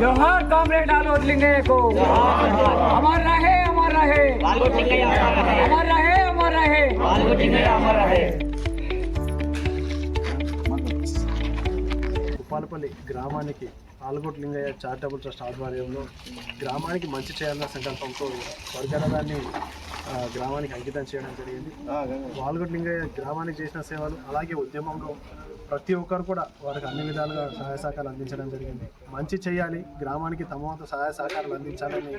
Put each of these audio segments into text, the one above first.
जोहार कॉमरेड आलोद लिंगे को अमर रहे अमर रहे अमर रहे अमर रहे ఉప్పాలపల్లి గ్రామానికి ఆలగొట్ లింగయ్య చారిటబుల్ ట్రస్ట్ ఆధ్వర్యంలో గ్రామానికి మంచి చేయాలన్న సంకల్పంతో వర్గరథాన్ని ఆ, గ్రామానికి అంకితం చేయడం జరిగింది వాల్గొట్ లింగయ్య గ్రామానికి చేసిన సేవలు అలాగే ఉద్యమంలో ప్రతి ఒక్కరు కూడా వారికి అన్ని విధాలుగా సహాయ సహకారాలు అందించడం జరిగింది. మంచి చేయాలి గ్రామానికి తమ వంతు సహాయ సహకారాలు అందించాలని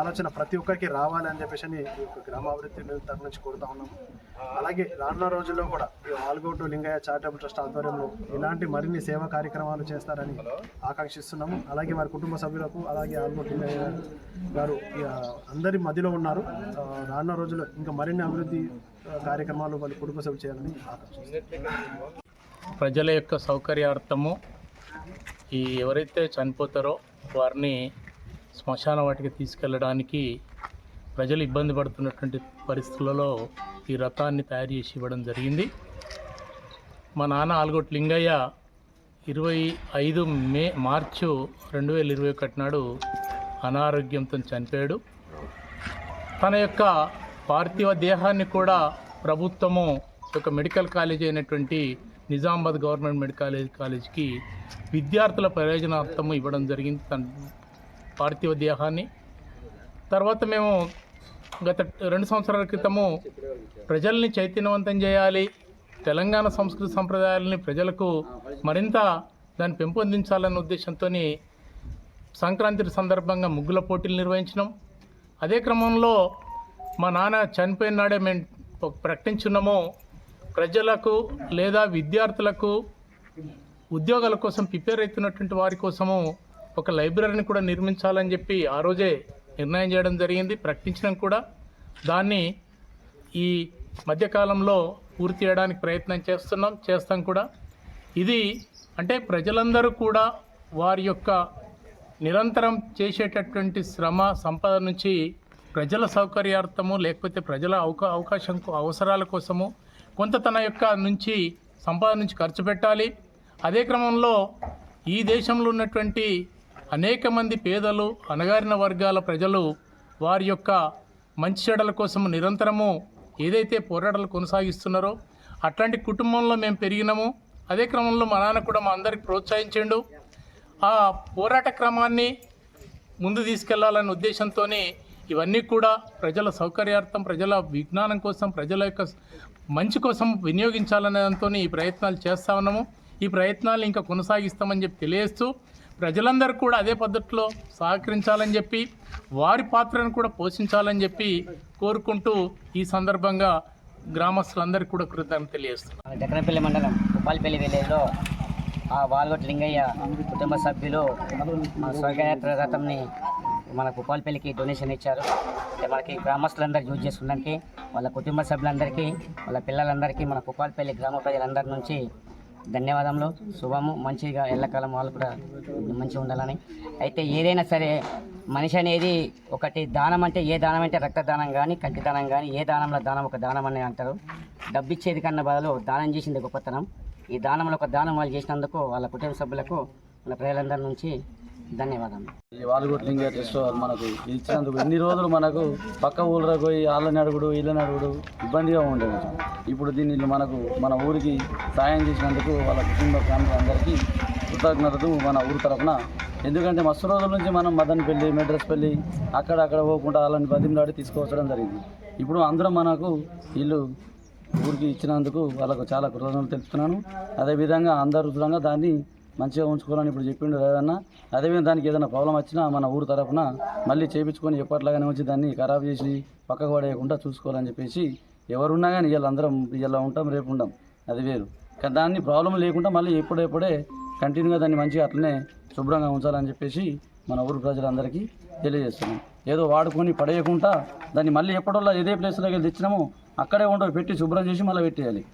ఆలోచన ప్రతి ఒక్కరికి రావాలి అని చెప్పేసి అని గ్రామాభివృద్ధి తరఫు నుంచి కోరుతా ఉన్నాము. అలాగే రానున్న రోజుల్లో కూడా ఈ ఆల్గోటు లింగయ్య చారిటబుల్ ట్రస్ట్ ఆధ్వర్యంలో ఇలాంటి మరిన్ని సేవా కార్యక్రమాలు చేస్తారని ఆకాంక్షిస్తున్నాము. అలాగే వారి కుటుంబ సభ్యులకు అలాగే ఆల్గోటు లింగయ్య గారు ఇక అందరి మధ్యలో ఉన్నారు. రానున్న రోజుల్లో ఇంకా మరిన్ని అభివృద్ధి కార్యక్రమాలు వాళ్ళు కుటుంబ సభ్యులు చేయాలని ఆకాంక్షిస్తున్నాము. ప్రజల యొక్క సౌకర్యార్థము ఈ ఎవరైతే చనిపోతారో వారిని శ్మశాన వాటికి తీసుకెళ్ళడానికి ప్రజలు ఇబ్బంది పడుతున్నటువంటి పరిస్థితులలో ఈ రథాన్ని తయారు చేసి ఇవ్వడం జరిగింది. మా నాన్న ఆల్గొట్ లింగయ్య ఇరవై ఐదు మే మార్చు రెండు వేల ఇరవై ఒకటి నాడు అనారోగ్యంతో చనిపోయాడు. తన యొక్క పార్థివ దేహాన్ని కూడా ప్రభుత్వము ఒక మెడికల్ కాలేజ్ అయినటువంటి నిజామాబాద్ గవర్నమెంట్ మెడికల్ కాలేజ్ కాలేజ్కి విద్యార్థుల ప్రయోజనార్థం ఇవ్వడం జరిగింది. తన పార్థివ దేహాన్ని. తర్వాత మేము గత రెండు సంవత్సరాల క్రితము ప్రజల్ని చైతన్యవంతం చేయాలి తెలంగాణ సంస్కృతి సంప్రదాయాలని ప్రజలకు మరింత దాన్ని పెంపొందించాలన్న ఉద్దేశంతో సంక్రాంతి సందర్భంగా ముగ్గుల పోటీలు నిర్వహించినాం. అదే క్రమంలో మా నాన్న చనిపోయిన నాడే మేము ప్రకటించున్నాము. ప్రజలకు లేదా విద్యార్థులకు ఉద్యోగాల కోసం ప్రిపేర్ అవుతున్నటువంటి వారి కోసము ఒక లైబ్రరీని కూడా నిర్మించాలని చెప్పి ఆ రోజే నిర్ణయం చేయడం జరిగింది. ప్రకటించడం కూడా దాన్ని ఈ మధ్యకాలంలో పూర్తి చేయడానికి ప్రయత్నం చేస్తున్నాం చేస్తాం కూడా. ఇది అంటే ప్రజలందరూ కూడా వారి యొక్క నిరంతరం చేసేటటువంటి శ్రమ సంపద నుంచి ప్రజల సౌకర్యార్థము లేకపోతే ప్రజల అవకా అవకాశం అవసరాల కోసము కొంత తన యొక్క నుంచి సంపాదన నుంచి ఖర్చు పెట్టాలి. అదే క్రమంలో ఈ దేశంలో ఉన్నటువంటి అనేక మంది పేదలు అణగారిన వర్గాల ప్రజలు వారి యొక్క మంచి చెడల కోసం నిరంతరము ఏదైతే పోరాటాలు కొనసాగిస్తున్నారో అట్లాంటి కుటుంబంలో మేము పెరిగినాము. అదే క్రమంలో మా నాన్న కూడా మా అందరికి ప్రోత్సహించిండు. ఆ పోరాట క్రమాన్ని ముందు తీసుకెళ్ళాలనే ఉద్దేశంతో ఇవన్నీ కూడా ప్రజల సౌకర్యార్థం ప్రజల విజ్ఞానం కోసం ప్రజల యొక్క మంచి కోసం వినియోగించాలనే దాంతో ఈ ప్రయత్నాలు చేస్తా ఉన్నాము. ఈ ప్రయత్నాలు ఇంకా కొనసాగిస్తామని చెప్పి తెలియజేస్తూ ప్రజలందరూ కూడా అదే పద్ధతిలో సహకరించాలని చెప్పి వారి పాత్రను కూడా పోషించాలని చెప్పి కోరుకుంటూ ఈ సందర్భంగా గ్రామస్తులందరికీ కూడా కృతజ్ఞత తెలియజేస్తున్నాను దక్కనపల్లి మండలం ఉప్పాలపల్లి విలేజ్లో ఆ వాల్గొట్ లింగయ్య కుటుంబ సభ్యులు స్వర్గయాత్ర రథంని మన ఉప్పాలపల్లికి డొనేషన్ ఇచ్చారు. మనకి గ్రామస్తులందరూ యూజ్ చేసుకోవడానికి వాళ్ళ కుటుంబ సభ్యులందరికీ వాళ్ళ పిల్లలందరికీ మన ఉప్పాలపల్లి గ్రామ ప్రజలందరి నుంచి ధన్యవాదములు. శుభము మంచిగా ఎల్లకాలం వాళ్ళు కూడా మంచిగా ఉండాలని. అయితే ఏదైనా సరే మనిషి అనేది ఒకటి దానం అంటే ఏ దానం అంటే రక్తదానం కానీ కంటి దానం కానీ ఏ దానంలో దానం ఒక దానం అని అంటారు. డబ్బు ఇచ్చేది కన్నా బదులు దానం చేసింది గొప్పతనం. ఈ దానంలో ఒక దానం వాళ్ళు చేసినందుకు వాళ్ళ కుటుంబ సభ్యులకు మన ప్రజలందరి నుంచి ధన్యవాదాలు ఈ వాలుగొట్టు మనకు. ఇచ్చినందుకు ఎన్ని రోజులు మనకు పక్క ఊళ్ళకి పోయి వాళ్ళని అడుగుడు వీళ్ళని అడుగుడు ఇబ్బందిగా ఉండేది. ఇప్పుడు దీన్ని మనకు మన ఊరికి సాయం చేసినందుకు వాళ్ళ కుటుంబ ఫ్యామిలీ అందరికీ కృతజ్ఞతలు మన ఊరి తరఫున ఎందుకంటే మస్తు రోజుల నుంచి మనం మదనపల్లి మెడ్రస్ పెళ్ళి అక్కడ అక్కడ పోకుండా వాళ్ళని బతిమలాడి తీసుకువచ్చడం జరిగింది. ఇప్పుడు అందరం మనకు వీళ్ళు ఊరికి ఇచ్చినందుకు వాళ్ళకు చాలా కృతజ్ఞతలు తెలుపుతున్నాను. అదేవిధంగా అందరు రుజులంగా దాన్ని మంచిగా ఉంచుకోవాలని ఇప్పుడు చెప్పిండు లేదన్నా అదేవిధంగా దానికి ఏదైనా ప్రాబ్లం వచ్చినా మన ఊరు తరఫున మళ్ళీ చేపించుకొని ఎప్పట్లాగానే వచ్చి దాన్ని ఖరాబ్ చేసి పక్కకు పడేయకుండా చూసుకోవాలని చెప్పేసి ఎవరున్నా కానీ ఇవాళ అందరం ఇలా ఉంటాం రేపు ఉండం. అది వేరు. కానీ దాన్ని ప్రాబ్లం లేకుండా మళ్ళీ ఎప్పుడెప్పుడే కంటిన్యూగా దాన్ని మంచిగా అట్లనే శుభ్రంగా ఉంచాలని చెప్పేసి మన ఊరు ప్రజలందరికీ తెలియజేస్తున్నాం. ఏదో వాడుకొని పడేయకుండా దాన్ని మళ్ళీ ఎప్పటివల్ల ఏదే ప్లేస్లోకి వెళ్ళి తెచ్చినామో అక్కడే ఉండవు పెట్టి శుభ్రం చేసి మళ్ళీ పెట్టేయాలి.